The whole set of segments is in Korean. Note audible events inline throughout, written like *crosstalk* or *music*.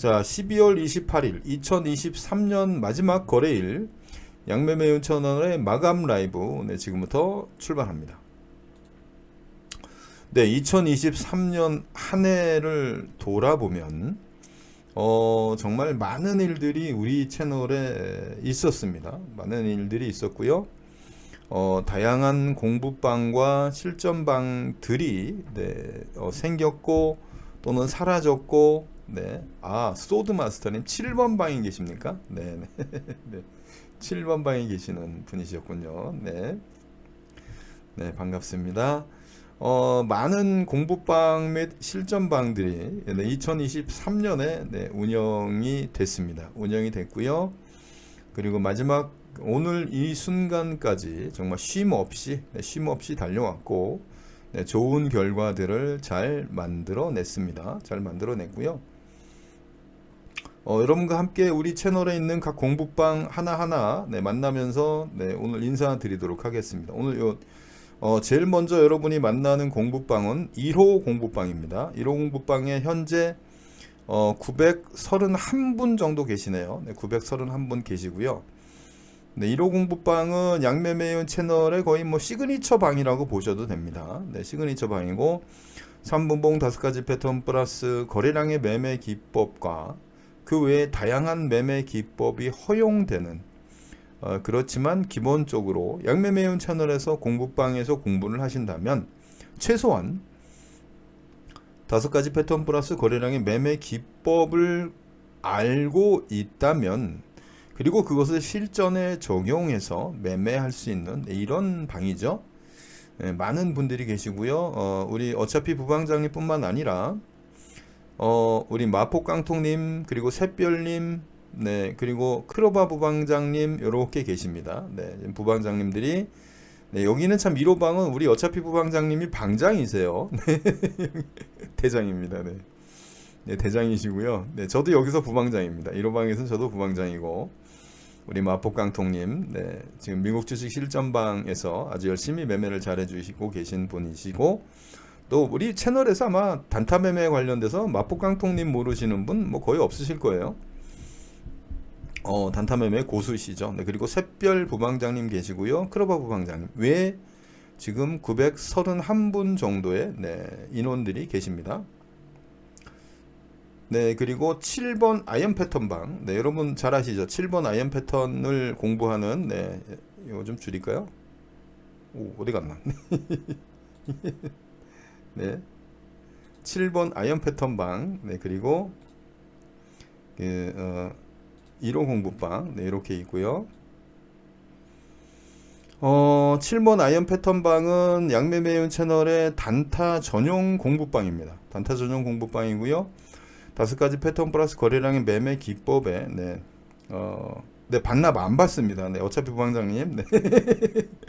자, 12월 28일 2023년 마지막 거래일 양매매 윤천원의 마감 라이브 네, 지금부터 출발합니다. 네, 2023년 한 해를 돌아보면 어, 정말 많은 일들이 우리 채널에 있었습니다. 많은 일들이 있었고요. 어, 다양한 공부방과 실전방들이 네, 어, 생겼고 또는 사라졌고 네. 아, 소드 마스터님 7번 방에 계십니까? 네. 네. *laughs* 네. 7번 방에 계시는 분이셨군요. 네. 네, 반갑습니다. 어, 많은 공부방 및 실전방들이 네, 2023년에 네, 운영이 됐습니다. 운영이 됐고요. 그리고 마지막 오늘 이 순간까지 정말 쉼 없이 네, 쉼 없이 달려왔고 네, 좋은 결과들을 잘 만들어 냈습니다. 잘 만들어 냈고요. 어, 여러분과 함께 우리 채널에 있는 각 공부방 하나하나 네, 만나면서 네, 오늘 인사드리도록 하겠습니다. 오늘 요 어, 제일 먼저 여러분이 만나는 공부방은 1호 공부방입니다. 1호 공부방에 현재 어, 931분 정도 계시네요. 네, 931분 계시고요. 네, 1호 공부방은 양매매연 채널의 거의 뭐 시그니처 방이라고 보셔도 됩니다. 네, 시그니처 방이고 3분봉 다섯 가지 패턴 플러스 거래량의 매매 기법과 그 외에 다양한 매매 기법이 허용되는 어, 그렇지만 기본적으로 양매매운 채널에서 공부방에서 공부를 하신다면 최소한 다섯 가지 패턴 플러스 거래량의 매매 기법을 알고 있다면 그리고 그것을 실전에 적용해서 매매할 수 있는 이런 방이죠. 네, 많은 분들이 계시고요. 어, 우리 어차피 부방장님뿐만 아니라 어, 우리 마포깡통님 그리고 샛별님 네 그리고 크로바 부방장님 이렇게 계십니다. 네 부방장님들이 네, 여기는 참 1호방은 우리 어차피 부방장님이 방장이세요. *laughs* 네, 대장입니다. 네. 네, 대장이시고요. 네, 저도 여기서 부방장입니다. 1호방에서는 저도 부방장이고 우리 마포깡통님 네, 지금 미국 주식 실전방에서 아주 열심히 매매를 잘 해주시고 계신 분이시고 또 우리 채널에서 아마 단타 매매 관련돼서 마포깡통님 모르시는 분 뭐 거의 없으실 거예요. 어, 단타 매매 고수시죠. 네, 그리고 샛별 부방장님 계시고요. 크로바 부방장님. 외 지금 931분 정도의 네, 인원들이 계십니다. 네, 그리고 7번 아이언 패턴방. 네, 여러분 잘 아시죠? 7번 아이언 패턴을 공부하는 네, 이거 좀 줄일까요? 오, 어디 갔나? *laughs* 네. 7번 아이언 패턴 방. 네, 그리고 그 어, 1호 공부방. 네, 이렇게 있고요. 어, 7번 아이언 패턴 방은 양매매운 채널의 단타 전용 공부방입니다. 단타 전용 공부방이고요. 다섯 가지 패턴 플러스 거래량의 매매 기법에 네. 어, 네, 반납 안 받습니다. 네, 어차피 부방장님. 네. *laughs*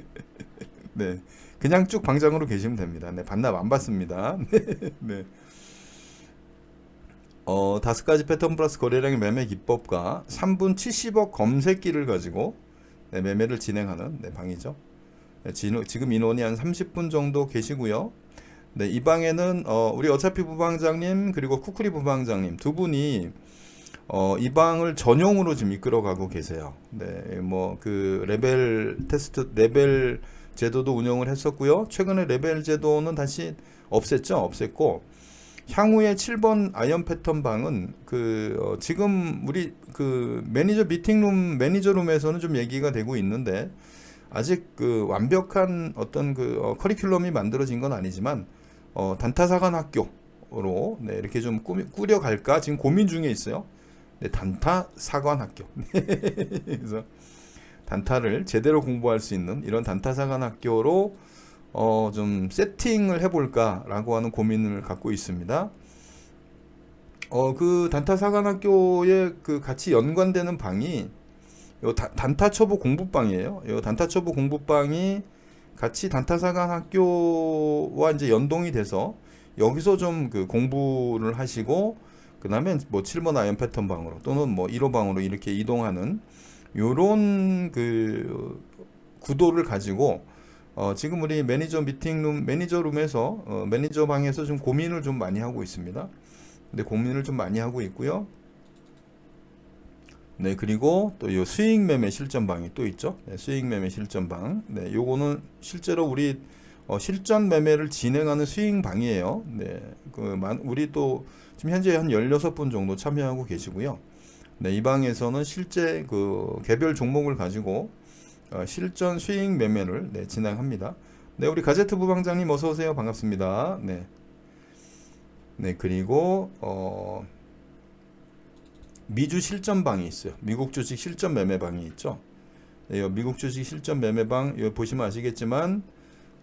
네. 그냥 쭉 방장으로 계시면 됩니다. 네, 반납 안 받습니다. *laughs* 네. 네. 어, 다섯 가지 패턴 플러스 거래량의 매매 기법과 3분 70억 검색기를 가지고 네, 매매를 진행하는 네, 방이죠. 네, 진, 지금 인원이 한 30분 정도 계시고요. 네, 이 방에는 어, 우리 어차피 부방장님 그리고 쿠쿠리 부방장님 두 분이 어, 이 방을 전용으로 지금 이끌어가고 계세요. 네, 뭐 그 레벨 테스트 레벨 제도도 운영을 했었고요. 최근에 레벨 제도는 다시 없앴죠. 없앴고 향후에 7번 아이언 패턴 방은 그 어, 지금 우리 그 매니저 미팅룸 매니저룸에서는 좀 얘기가 되고 있는데 아직 그 완벽한 어떤 그 어, 커리큘럼이 만들어진 건 아니지만 어, 단타사관 학교로 네, 이렇게 좀 꾸미, 꾸려갈까 지금 고민 중에 있어요. 네, 단타 사관 학교. *laughs* 그래서 단타를 제대로 공부할 수 있는 이런 단타사관 학교로 어, 좀 세팅을 해볼까라고 하는 고민을 갖고 있습니다. 어, 그 단타사관 학교에 그 같이 연관되는 방이 요 다, 단타 초보 공부방이에요. 요 단타 초보 공부방이 같이 단타사관 학교와 이제 연동이 돼서 여기서 좀 그 공부를 하시고 그 다음에 뭐 7번 아이언 패턴 방으로 또는 뭐 1호 방으로 이렇게 이동하는 요런 그 구도를 가지고 어 지금 우리 매니저 미팅룸 매니저 룸에서 어 매니저 방에서 좀 고민을 좀 많이 하고 있습니다. 근데 고민을 좀 많이 하고 있고요. 네, 그리고 또 요 수익 매매 실전방이 또 있죠. 네, 수익 매매 실전방. 네, 요거는 실제로 우리 어, 실전 매매를 진행하는 수익 방이에요. 네, 그 만, 우리 또 지금 현재 한 16분 정도 참여하고 계시고요. 네, 이 방에서는 실제 그 개별 종목을 가지고 어, 실전 수익 매매를 네, 진행합니다. 네, 우리 가제트 부방장님 어서 오세요. 반갑습니다. 네. 네, 그리고 어 미주 실전방이 있어요. 미국 주식 실전 매매방이 있죠. 네, 요 미국 주식 실전 매매방 보시면 아시겠지만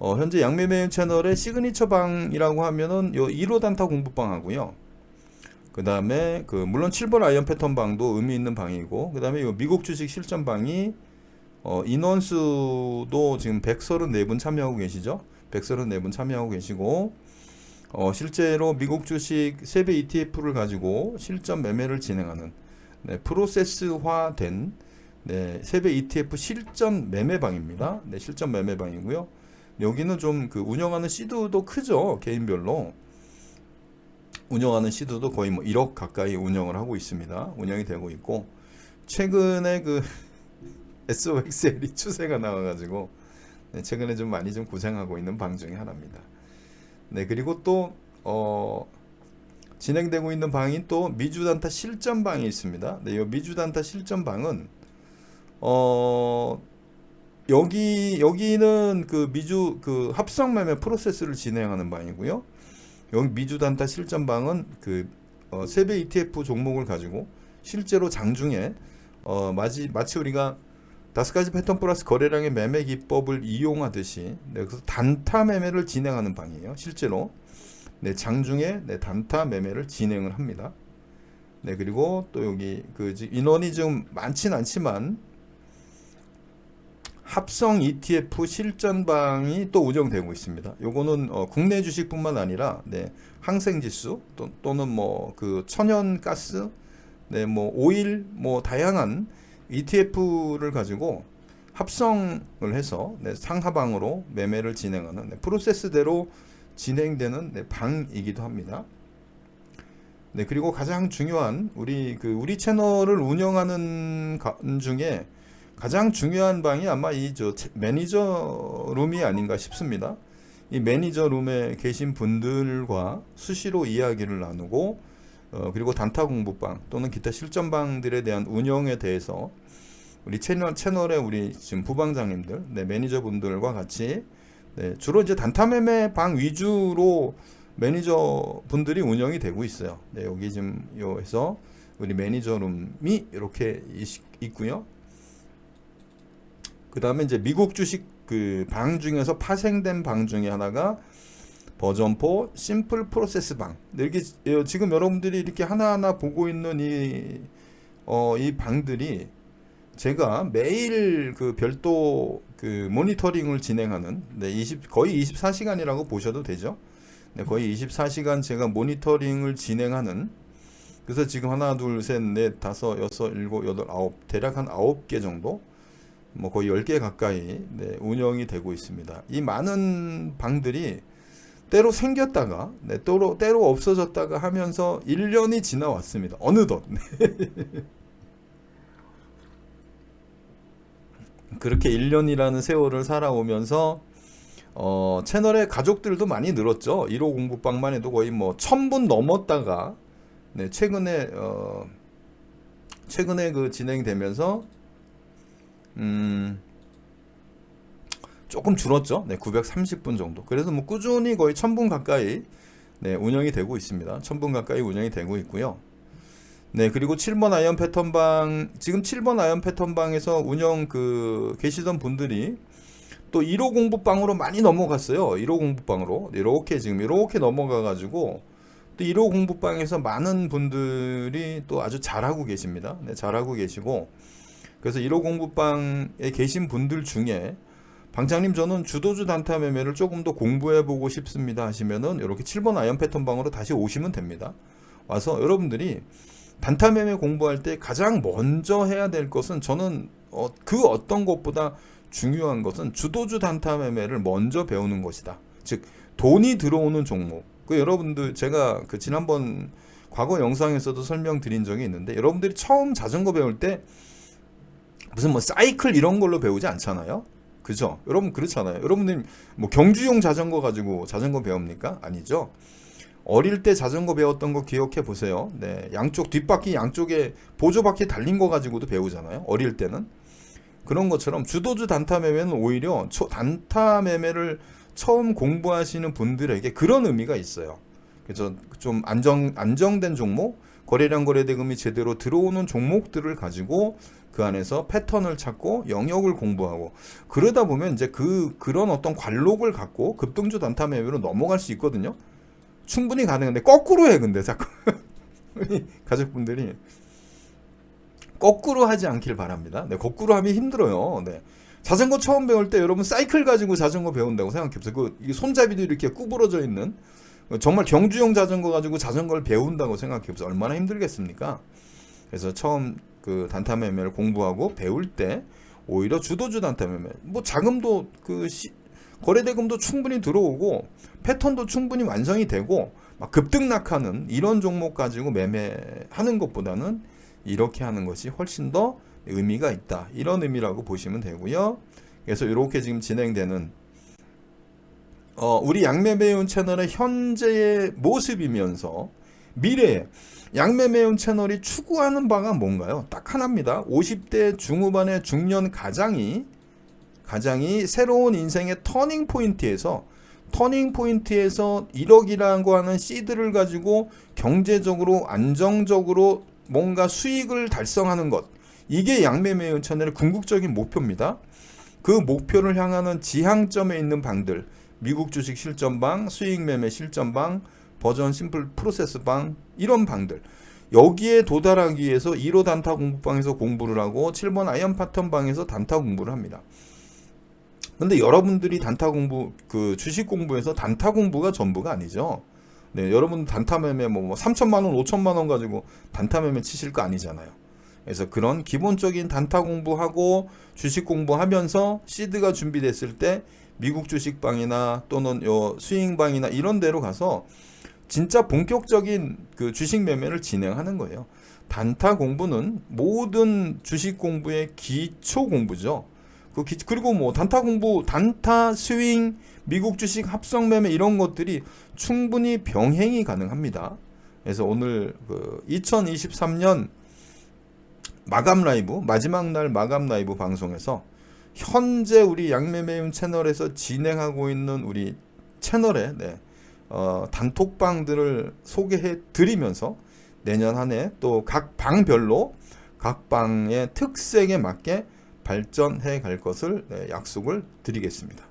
어, 현재 양매매 채널의 시그니처 방이라고 하면은 요 1호 단타 공부방 하고요. 그 다음에 그 물론 7번 아이언 패턴 방도 의미 있는 방이고 그 다음에 요 미국 주식 실전 방이 어, 인원수도 지금 134분 참여하고 계시죠. 134분 참여하고 계시고 어, 실제로 미국 주식 세배 ETF를 가지고 실전 매매를 진행하는 네, 프로세스화된 네, 세배 ETF 실전 매매방입니다. 네, 실전 매매방이고요. 여기는 좀 그 운영하는 시드도 크죠. 개인별로. 운영하는 시드도 거의 뭐 1억 가까이 운영을 하고 있습니다. 운영이 되고 있고 최근에 그 *laughs* SOXL이 추세가 나와가지고 네, 최근에 좀 많이 좀 고생하고 있는 방 중에 하나입니다. 네 그리고 또 어, 진행되고 있는 방이 또 미주단타 실전방이 있습니다. 네, 이 미주단타 실전방은 어 여기 여기는 그 미주 그 합성 매매 프로세스를 진행하는 방이고요. 여기 미주 단타 실전방은 그 어, 세배 ETF 종목을 가지고 실제로 장중에 어, 마치 마치 우리가 다섯 가지 패턴 플러스 거래량의 매매 기법을 이용하듯이 네, 그래서 단타 매매를 진행하는 방이에요. 실제로 네, 장중에 네, 단타 매매를 진행을 합니다. 네, 그리고 또 여기 그 지- 인원이 좀 많진 않지만 합성 ETF 실전방이 또 운영되고 있습니다. 요거는 어, 국내 주식뿐만 아니라 네, 항생지수 또, 또는 뭐 그 천연가스, 네, 뭐 오일, 뭐 다양한 ETF를 가지고 합성을 해서 네, 상하방으로 매매를 진행하는 네, 프로세스대로 진행되는 네, 방이기도 합니다. 네, 그리고 가장 중요한 우리 그 우리 채널을 운영하는 가- 중에 가장 중요한 방이 아마 이 저 매니저 룸이 아닌가 싶습니다. 이 매니저 룸에 계신 분들과 수시로 이야기를 나누고 어, 그리고 단타 공부방 또는 기타 실전방들에 대한 운영에 대해서 우리 채널 채널의 우리 지금 부방장님들, 네, 매니저분들과 같이 네, 주로 이제 단타 매매 방 위주로 매니저 분들이 운영이 되고 있어요. 네, 여기 지금 요에서 우리 매니저 룸이 이렇게 있- 있고요. 그 다음에 이제 미국 주식 그 방 중에서 파생된 방 중에 하나가 버전4 심플 프로세스 방. 이렇게 예, 지금 여러분들이 이렇게 하나하나 보고 있는 이, 어, 이 방들이 제가 매일 그 별도 그 모니터링을 진행하는 네, 20, 거의 24시간이라고 보셔도 되죠. 네, 거의 24시간 제가 모니터링을 진행하는 그래서 지금 하나, 둘, 셋, 넷, 다섯, 여섯, 일곱, 여덟, 아홉 대략 한 아홉 개 정도 뭐 거의 10개 가까이 네, 운영이 되고 있습니다. 이 많은 방들이 때로 생겼다가 네, 때로, 때로 없어졌다가 하면서 1년이 지나왔습니다. 어느덧. 네. *laughs* 그렇게 1년이라는 세월을 살아오면서 어, 채널의 가족들도 많이 늘었죠. 1호 공부방만 해도 거의 뭐 1000분 넘었다가 네, 최근에 어, 최근에 그 진행되면서 음, 조금 줄었죠. 네, 930분 정도. 그래서 뭐 꾸준히 거의 1000분 가까이 네, 운영이 되고 있습니다. 1000분 가까이 운영이 되고 있고요. 네, 그리고 7번 아이언 패턴방 지금 7번 아이언 패턴방에서 운영 그 계시던 분들이 또 1호 공부방으로 많이 넘어갔어요. 1호 공부방으로. 이렇게 지금 이렇게 넘어가 가지고 또 1호 공부방에서 많은 분들이 또 아주 잘하고 계십니다. 네, 잘하고 계시고 그래서 1호 공부방에 계신 분들 중에 방장님 저는 주도주 단타 매매를 조금 더 공부해 보고 싶습니다 하시면은 이렇게 7번 아이언 패턴 방으로 다시 오시면 됩니다. 와서 여러분들이 단타 매매 공부할 때 가장 먼저 해야 될 것은 저는 어, 그 어떤 것보다 중요한 것은 주도주 단타 매매를 먼저 배우는 것이다. 즉 돈이 들어오는 종목. 그 여러분들 제가 그 지난번 과거 영상에서도 설명드린 적이 있는데 여러분들이 처음 자전거 배울 때 무슨 뭐 사이클 이런 걸로 배우지 않잖아요. 그죠? 여러분 그렇잖아요. 여러분들 뭐 경주용 자전거 가지고 자전거 배웁니까? 아니죠. 어릴 때 자전거 배웠던 거 기억해 보세요. 네, 양쪽 뒷바퀴 양쪽에 보조바퀴 달린 거 가지고도 배우잖아요. 어릴 때는 그런 것처럼 주도주 단타 매매는 오히려 초, 단타 매매를 처음 공부하시는 분들에게 그런 의미가 있어요. 그래서 좀 안정 안정된 종목, 거래량 거래대금이 제대로 들어오는 종목들을 가지고 그 안에서 패턴을 찾고 영역을 공부하고 그러다 보면 이제 그 그런 어떤 관록을 갖고 급등주 단타 매매로 넘어갈 수 있거든요. 충분히 가능한데 거꾸로 해 근데 자꾸 *laughs* 가족분들이 거꾸로 하지 않길 바랍니다. 네, 거꾸로 하면 힘들어요. 네. 자전거 처음 배울 때 여러분 사이클 가지고 자전거 배운다고 생각해 보세요. 그 이게 손잡이도 이렇게 구부러져 있는 정말 경주용 자전거 가지고 자전거를 배운다고 생각해 보세요. 얼마나 힘들겠습니까? 그래서 처음 그 단타 매매를 공부하고 배울 때 오히려 주도주 단타 매매 뭐 자금도 그 시, 거래대금도 충분히 들어오고 패턴도 충분히 완성이 되고 막 급등락하는 이런 종목 가지고 매매하는 것보다는 이렇게 하는 것이 훨씬 더 의미가 있다 이런 의미라고 보시면 되고요. 그래서 이렇게 지금 진행되는 어, 우리 양매매운 채널의 현재의 모습이면서 미래에 양매매운 채널이 추구하는 바가 뭔가요? 딱 하나입니다. 50대 중후반의 중년 가장이 가장이 새로운 인생의 터닝 포인트에서 터닝 포인트에서 1억이라고 하는 시드를 가지고 경제적으로 안정적으로 뭔가 수익을 달성하는 것 이게 양매매운 채널의 궁극적인 목표입니다. 그 목표를 향하는 지향점에 있는 방들 미국 주식 실전방, 수익 매매 실전방, 버전 심플 프로세스 방 이런 방들 여기에 도달하기 위해서 1호 단타 공부방에서 공부를 하고 7번 아이언 파턴 방에서 단타 공부를 합니다. 근데 여러분들이 단타 공부 그 주식 공부에서 단타 공부가 전부가 아니죠. 네, 여러분 단타 매매 뭐, 뭐 3천만 원, 5천만 원 가지고 단타 매매 치실 거 아니잖아요. 그래서 그런 기본적인 단타 공부하고 주식 공부하면서 시드가 준비됐을 때 미국 주식방이나 또는 요 스윙방이나 이런 데로 가서 진짜 본격적인 그 주식 매매를 진행하는 거예요. 단타 공부는 모든 주식 공부의 기초 공부죠. 그 기, 그리고 뭐 단타 공부, 단타 스윙, 미국 주식 합성 매매 이런 것들이 충분히 병행이 가능합니다. 그래서 오늘 그 2023년 마감 라이브 마지막 날 마감 라이브 방송에서 현재 우리 양매매운 채널에서 진행하고 있는 우리 채널의 네, 어, 단톡방들을 소개해 드리면서 내년 한 해 또 각 방별로 각 방의 특색에 맞게 발전해 갈 것을 네, 약속을 드리겠습니다.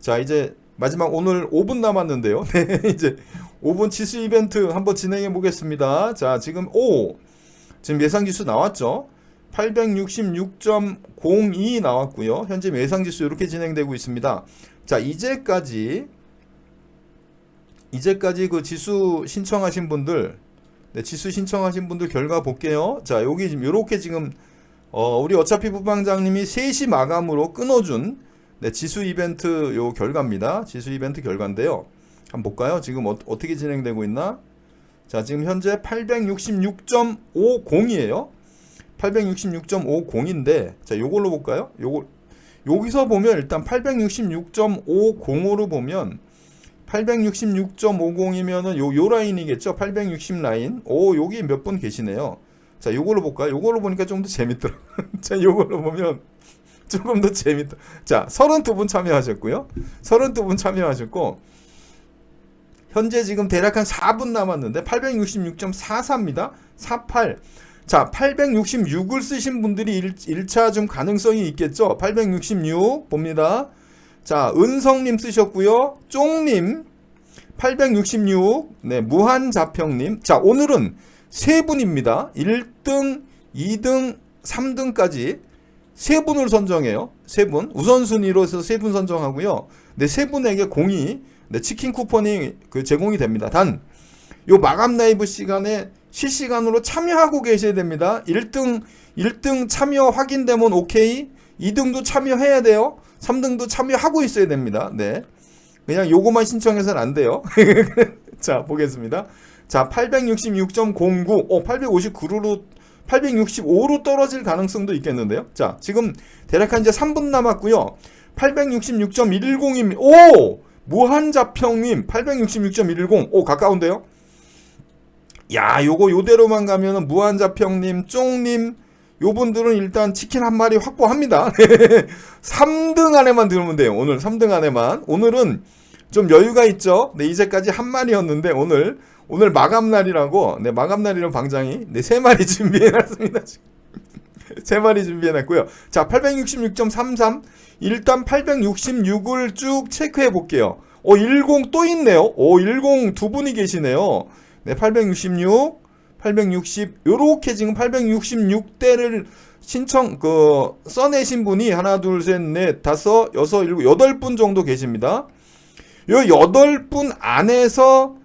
자 이제 마지막 오늘 5분 남았는데요. *laughs* 네, 이제 5분 지수 이벤트 한번 진행해 보겠습니다. 자 지금 오 지금 예상 지수 나왔죠? 866.02 나왔고요. 현재 예상 지수 이렇게 진행되고 있습니다. 자, 이제까지 이제까지 그 지수 신청하신 분들 네, 지수 신청하신 분들 결과 볼게요. 자, 여기 지금 요렇게 지금 어, 우리 어차피 부방장님이 3시 마감으로 끊어준 네, 지수 이벤트 요 결과입니다. 지수 이벤트 결과인데요. 한번 볼까요? 지금 어, 어떻게 진행되고 있나? 자, 지금 현재 866.50이에요. 866.50인데 자, 요걸로 볼까요? 요거 여기서 보면 일단 866.50으로 보면 866.50이면은 요, 요 라인이겠죠? 860 라인. 오, 여기 몇 분 계시네요. 자, 요걸로 볼까요? 요걸로 보니까 좀 더 재밌더라. *laughs* 자, 요걸로 보면 조금 더 재밌다. 자, 32분 참여하셨고요. 32분 참여하셨고 현재 지금 대략 한 4분 남았는데 866.44입니다. 48. 자, 866을 쓰신 분들이 1, 차좀 가능성이 있겠죠? 866 봅니다. 자, 은성님 쓰셨고요. 쫑님 866. 네, 무한자평님. 자, 오늘은 세 분입니다. 1등, 2등, 3등까지 세 분을 선정해요. 세 분. 우선순위로 해서 세 분 선정하고요. 네, 세 분에게 공이 네, 치킨 쿠폰이 그 제공이 됩니다. 단, 요 마감 라이브 시간에 실시간으로 참여하고 계셔야 됩니다. 1등 1등 참여 확인되면 오케이. 2등도 참여해야 돼요. 3등도 참여하고 있어야 됩니다. 네. 그냥 요거만 신청해서는 안 돼요. *laughs* 자, 보겠습니다. 자, 866.09, 어, 859로 865로 떨어질 가능성도 있겠는데요. 자, 지금 대략 한 이제 3분 남았고요. 866.110임. 오! 무한자평님 866.110. 오, 가까운데요. 야, 요거 요대로만 가면은 무한자평님, 쫑님 요분들은 일단 치킨 한 마리 확보합니다. *laughs* 3등 안에만 들으면 돼요. 오늘 3등 안에만. 오늘은 좀 여유가 있죠. 네, 이제까지 한 마리였는데 오늘 오늘 마감 날이라고 네, 마감 날이라고 방장이 네, 세 마리 *laughs* 준비해 놨습니다. *laughs* 세 마리 준비해 놨고요. 자, 866.33 일단 866을 쭉 체크해 볼게요. 어, 10 또 있네요. 오, 10 두 분이 계시네요. 네, 866, 860 요렇게 지금 866대를 신청 그 써내신 분이 하나, 둘, 셋, 넷, 다섯, 여섯, 일곱, 여덟 분 정도 계십니다. 요 여덟 분 안에서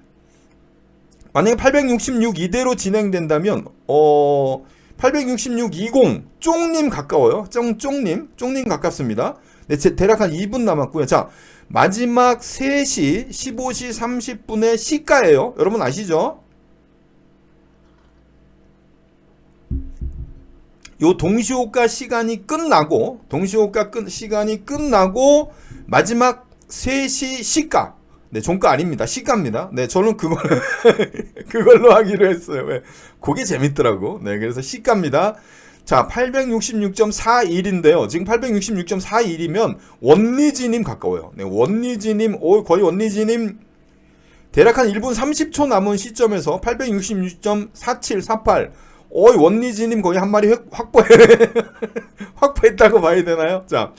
만약에 866 이대로 진행된다면 어 866 20 쫑님 가까워요. 쫑 쫑님 쫑님 가깝습니다. 네, 제, 대략 한 2분 남았고요. 자 마지막 3시 15시 30분에 시가예요. 여러분 아시죠? 요 동시호가 시간이 끝나고 동시호가 끝 시간이 끝나고 마지막 3시 시가 네, 종가 아닙니다. 시가입니다. 네, 저는 그걸 *laughs* 그걸로 하기로 했어요. 왜? 그게 재밌더라고. 네, 그래서 시가입니다. 자, 866.41인데요. 지금 866.41이면 원리지님 가까워요. 네, 원리지님, 오, 거의 원리지님 대략 한 1분 30초 남은 시점에서 866.4748 어이 원리지님 거의 한 마리 획- 확보해 *laughs* 확보했다고 봐야 되나요? 자,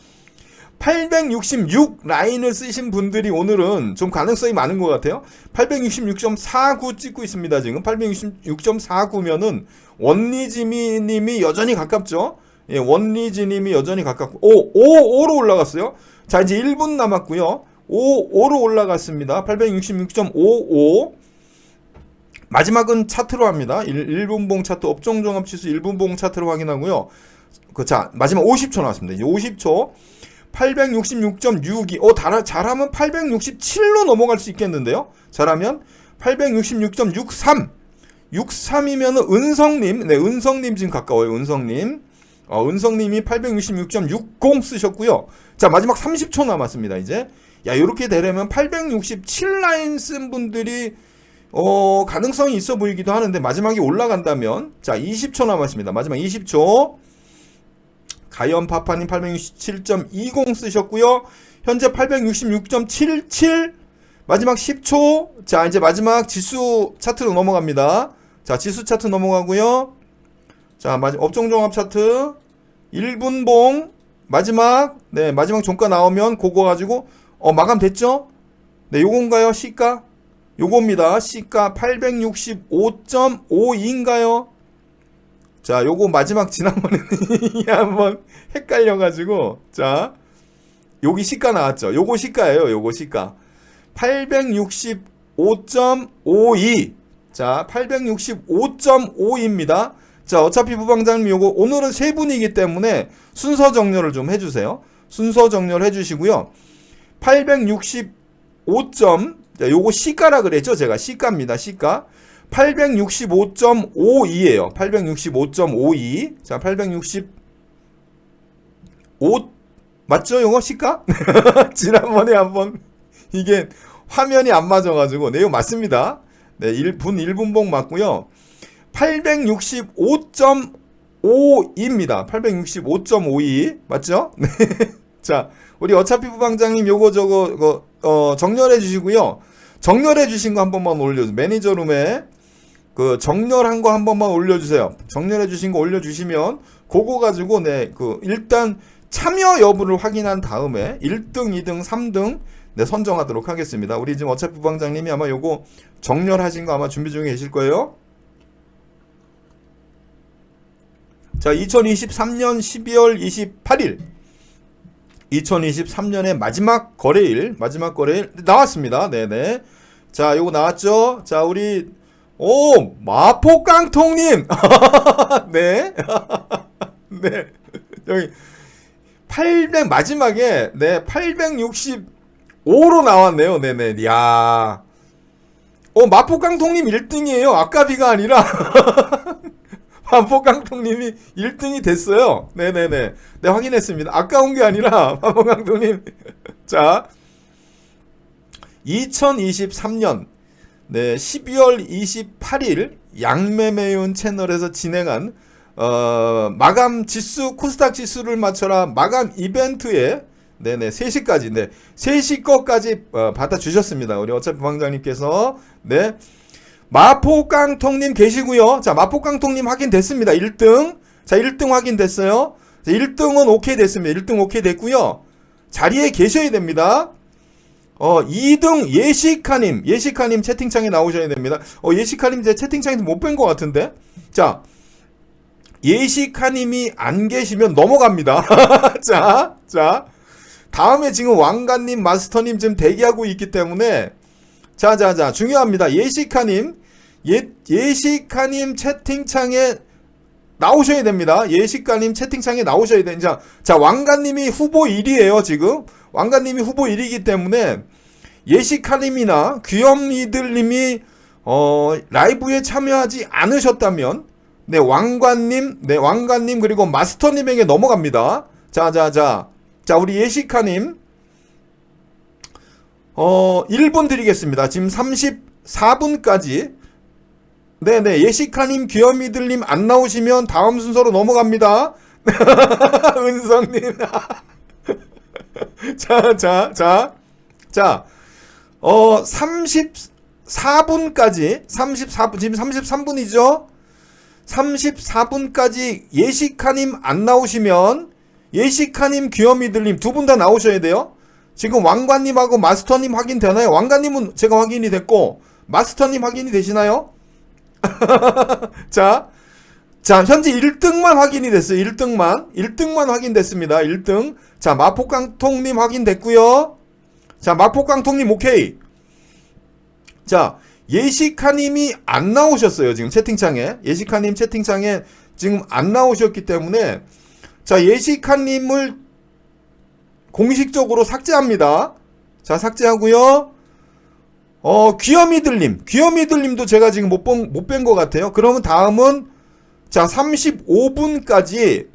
866 라인을 쓰신 분들이 오늘은 좀 가능성이 많은 것 같아요. 866.49 찍고 있습니다. 지금 866.49면은 원리지미님이 여전히 가깝죠. 예, 원리지님이 여전히 가깝고 오, 오, 5로 올라갔어요. 자, 이제 1분 남았고요. 5, 5로 올라갔습니다. 866.55 마지막은 차트로 합니다. 1, 분봉 차트 업종 종합 지수 1분봉 차트로 확인하고요. 그 자, 마지막 50초 나왔습니다. 이제 50초. 866.62. 어, 잘, 잘하면 867로 넘어갈 수 있겠는데요. 잘하면 866.63. 63이면은 은성님, 네, 은성님 지금 가까워요. 은성님. 어, 은성님이 866.60 쓰셨고요. 자, 마지막 30초 남았습니다. 이제. 야, 이렇게 되려면 867 라인 쓴 분들이 어, 가능성이 있어 보이기도 하는데 마지막에 올라간다면 자, 20초 남았습니다. 마지막 20초. 가연 파파님 867.20 쓰셨고요. 현재 866.77 마지막 10초. 자, 이제 마지막 지수 차트로 넘어갑니다. 자, 지수 차트 넘어가고요. 자, 마지 업종 종합 차트 1분봉 마지막 네, 마지막 종가 나오면 그거 가지고 어, 마감됐죠? 네, 요건가요? 시가? 요겁니다. 시가 865.5인가요? 자, 요거 마지막 지난번에는 *laughs* 이게 한번 헷갈려가지고, 자, 여기 시가 나왔죠. 요거 시가예요. 요거 시가. 865.52. 자, 865.5입니다. 자, 어차피 부방장님 요거 오늘은 세 분이기 때문에 순서 정렬을 좀 해주세요. 순서 정렬 해 주시고요. 865. 자, 요거 시가라 그랬죠? 제가 시가입니다. 시가. 865.52예요. 865.52. 자, 865 맞죠? 요거 시가? *laughs* 지난번에 한번 이게 화면이 안 맞아 가지고 내용 맞습니다. 네, 1분 1분봉 맞고요. 865.5입니다. 865.52 맞죠? *laughs* 네. 자, 우리 어차피 부방장님 요거 저거 어, 정렬해 주시고요. 정렬해 주신 거 한 번만 올려주세요. 매니저룸에 그 정렬한 거 한 번만 올려주세요. 정렬해 주신 거 올려주시면 그거 가지고 네 그 일단 참여 여부를 확인한 다음에 1등, 2등, 3등 네 선정하도록 하겠습니다. 우리 지금 어차피 부방장님이 아마 요거 정렬하신 거 아마 준비 중에 계실 거예요. 자, 2023년 12월 28일 2023년의 마지막 거래일, 마지막 거래일 나왔습니다. 네네. 자, 요거 나왔죠? 자, 우리 오 마포깡통님, *laughs* 네, *laughs* 네, 여기 800 마지막에 네 865로 나왔네요. 네네. 야 어, 마포깡통님 1등이에요. 아까비가 아니라. *laughs* 마포깡통님이 1등이 됐어요. 네네네. 네, 확인했습니다. 아까운 게 아니라, *laughs* 마포깡통님. *laughs* 자, 2023년, 네, 12월 28일, 양매매운 채널에서 진행한, 어, 마감 지수, 코스닥 지수를 맞춰라 마감 이벤트에, 네네, 3시까지, 네, 3시 거까지 어, 받아 주셨습니다. 우리 어차피 부장님께서, 네. 마포깡통님 계시고요. 자, 마포깡통님 확인됐습니다. 1등. 자, 1등 확인됐어요. 자, 1등은 오케이 됐습니다. 1등 오케이 됐고요. 자리에 계셔야 됩니다. 어, 2등 예시카님, 예시카님 채팅창에 나오셔야 됩니다. 어, 예시카님 제 채팅창에서 못 뵌 것 같은데. 자, 예시카님이 안 계시면 넘어갑니다. *laughs* 자, 자. 다음에 지금 왕관님, 마스터님 지금 대기하고 있기 때문에 자, 자, 자, 중요합니다. 예시카님, 예, 예시카님 채팅창에 나오셔야 됩니다. 예시카님 채팅창에 나오셔야 됩니다. 자, 자, 왕관님이 후보 1위에요, 지금. 왕관님이 후보 1위이기 때문에 예시카님이나 귀염이들님이 어, 라이브에 참여하지 않으셨다면 네, 왕관님, 네, 왕관님 그리고 마스터님에게 넘어갑니다. 자, 자, 자. 자, 우리 예시카님 어, 1분 드리겠습니다. 지금 34분까지. 네네, 예시카님, 귀염이들님 안 나오시면 다음 순서로 넘어갑니다. *laughs* 은성님. *laughs* 자, 자, 자. 자, 어, 34분까지, 34분, 지금 33분이죠? 34분까지 예시카님 안 나오시면, 예시카님, 귀염이들님 두 분 다 나오셔야 돼요. 지금 왕관님하고 마스터님 확인 되나요? 왕관님은 제가 확인이 됐고 마스터님 확인이 되시나요? *laughs* 자, 자 현재 1등만 확인이 됐어요. 1등만 1등만 확인됐습니다. 1등. 자 마포깡통님 확인됐고요. 자 마포깡통님 오케이. 자 예시카님이 안 나오셨어요. 지금 채팅창에 예시카님 채팅창에 지금 안 나오셨기 때문에 자 예시카님을 공식적으로 삭제합니다. 자, 삭제하고요. 어, 귀염이들님. 귀염이들님도 제가 지금 못 본, 못 뵌 것 같아요. 그러면 다음은, 자, 35분까지,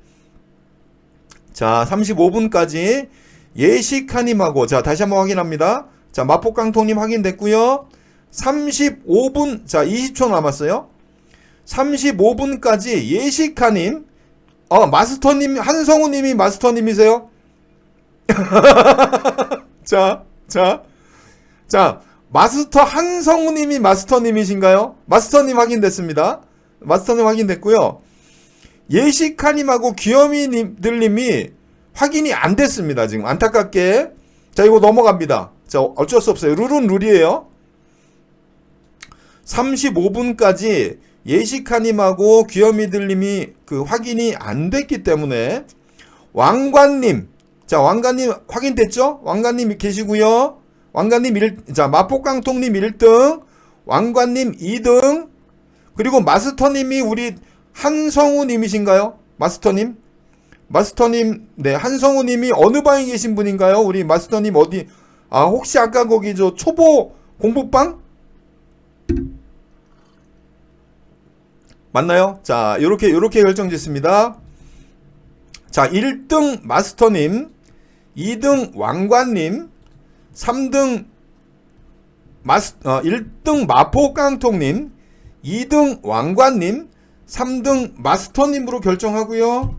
자, 35분까지 예시카님하고, 자, 다시 한번 확인합니다. 자, 마포깡통님 확인됐고요 35분, 자, 20초 남았어요. 35분까지 예시카님, 어, 마스터님, 한성우님이 마스터님이세요? *laughs* 자, 자, 자, 마스터 한성우님이 마스터님이신가요? 마스터님 확인됐습니다. 마스터님 확인됐고요. 예시카님하고 귀여미님들님이 확인이 안 됐습니다. 지금 안타깝게. 자, 이거 넘어갑니다. 자, 어쩔 수 없어요. 룰은 룰이에요. 35분까지 예시카님하고 귀여미들님이 그 확인이 안 됐기 때문에 왕관님, 자, 왕관님 확인됐죠? 왕관님 계시고요. 왕관님 1, 자, 마포깡통님 1등, 왕관님 2등, 그리고 마스터님이 우리 한성우님이신가요? 마스터님? 마스터님, 네, 한성우님이 어느 방에 계신 분인가요? 우리 마스터님 어디, 아, 혹시 아까 거기 저 초보 공부방? 맞나요? 자, 요렇게, 요렇게 결정 짓습니다. 자, 1등 마스터님, 2등 왕관님, 3등 마스, 어, 1등 마포깡통님, 2등 왕관님, 3등 마스터님으로 결정하고요.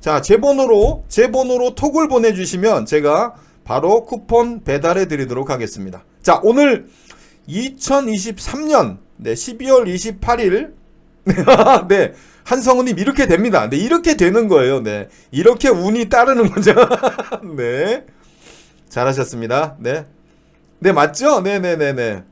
자, 제 번호로 제 번호로 톡을 보내 주시면 제가 바로 쿠폰 배달해 드리도록 하겠습니다. 자, 오늘 2023년 네, 12월 28일 *laughs* 네, 한성우님 이렇게 됩니다. 네, 이렇게 되는 거예요. 네, 이렇게 운이 따르는 거죠. *laughs* 네, 잘하셨습니다. 네, 네 맞죠? 네, 네, 네, 네.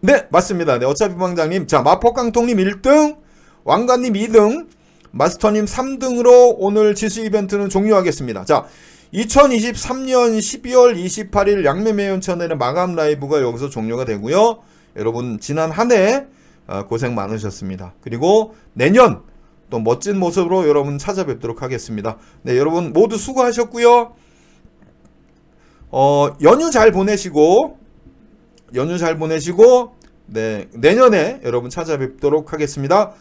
네, 맞습니다. 네, 어차피 방장님, 자 마포깡통님 1등, 왕관님 2등, 마스터님 3등으로 오늘 지수 이벤트는 종료하겠습니다. 자, 2023년 12월 28일 양매매연천에는 마감 라이브가 여기서 종료가 되고요. 여러분 지난 한해 어, 고생 많으셨습니다. 그리고 내년 또 멋진 모습으로 여러분 찾아뵙도록 하겠습니다. 네, 여러분 모두 수고하셨고요. 어, 연휴 잘 보내시고 연휴 잘 보내시고 네, 내년에 여러분 찾아뵙도록 하겠습니다.